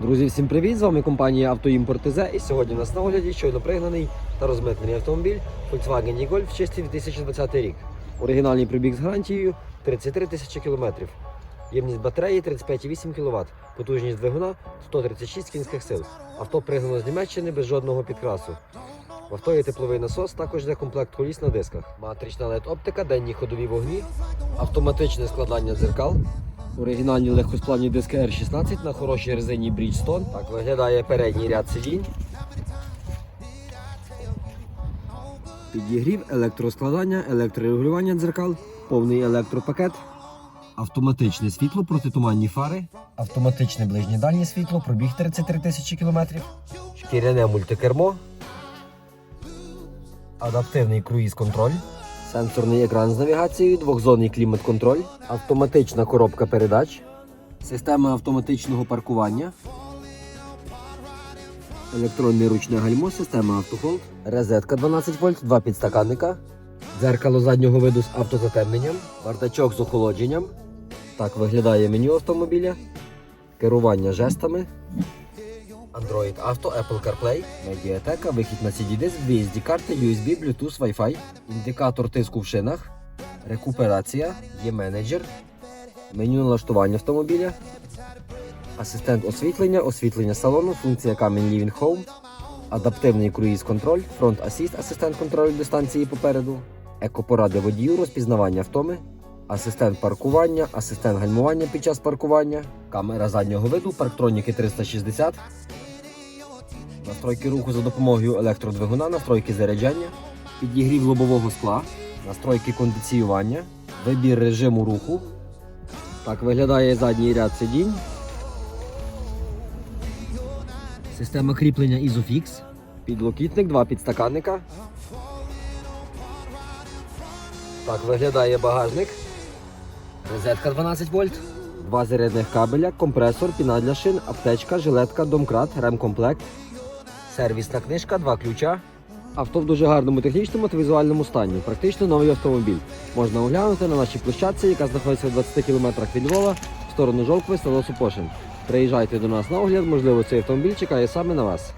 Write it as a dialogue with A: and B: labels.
A: Друзі, всім привіт! З вами компанія Автоімпорт ТЗ і сьогодні у нас на огляді щойно пригнаний та розмитнений автомобіль Volkswagen e-Golf чистий 2020 рік. Оригінальний пробіг з гарантією 33 тисячі кілометрів. Ємність батареї 35,8 кВт, потужність двигуна 136 кінських сил. Авто пригнано з Німеччини без жодного підкрасу. В авто є тепловий насос, також йде комплект коліс на дисках. Матрична LED оптика, денні ходові вогні, автоматичне складання дзеркал, Оригінальні легкосплавні диски R16 на хорошій резині Bridgestone. Так виглядає передній ряд сидінь. Підігрів, електроскладання, електрорегулювання дзеркал, повний електропакет, автоматичне світло, протитуманні фари, автоматичне ближнє дальнє світло, пробіг 33 тисячі кілометрів, шкіряне мультикермо, адаптивний круїз-контроль, сенсорний екран з навігацією, двохзонний клімат-контроль, автоматична коробка передач, система автоматичного паркування, електронне ручне гальмо, система автохолд, розетка 12 вольт, два підстаканника, дзеркало заднього виду з автозатемненням, бардачок з охолодженням. Так виглядає меню автомобіля, керування жестами. Android Auto, Apple CarPlay, медіатека, вихід на CD-диск, VSD карти, USB, Bluetooth, Wi-Fi, індикатор тиску в шинах, рекуперація, є менеджер, меню налаштування автомобіля, асистент освітлення, освітлення салону, функція камінь Living Home, адаптивний круїз-контроль, фронт асіст, асистент контролю дистанції попереду, екопоради водію, розпізнавання втоми, асистент паркування, асистент гальмування під час паркування, камера заднього виду, парктроніки 360, настройки руху за допомогою електродвигуна, настройки заряджання, підігрів лобового скла, настройки кондиціювання, вибір режиму руху. Так виглядає задній ряд сидінь. Система кріплення Isofix, підлокітник, два підстаканника. Так виглядає багажник. Розетка 12 вольт. Два зарядних кабеля, компресор, піна для шин, аптечка, жилетка, домкрат, ремкомплект. Сервісна книжка, два ключа. Авто в дуже гарному технічному та візуальному стані. Практично новий автомобіль. Можна оглянути на нашій площадці, яка знаходиться в 20 км від Львова, в сторону Жовкви, село Супошин. Приїжджайте до нас на огляд, можливо, цей автомобіль чекає саме на вас.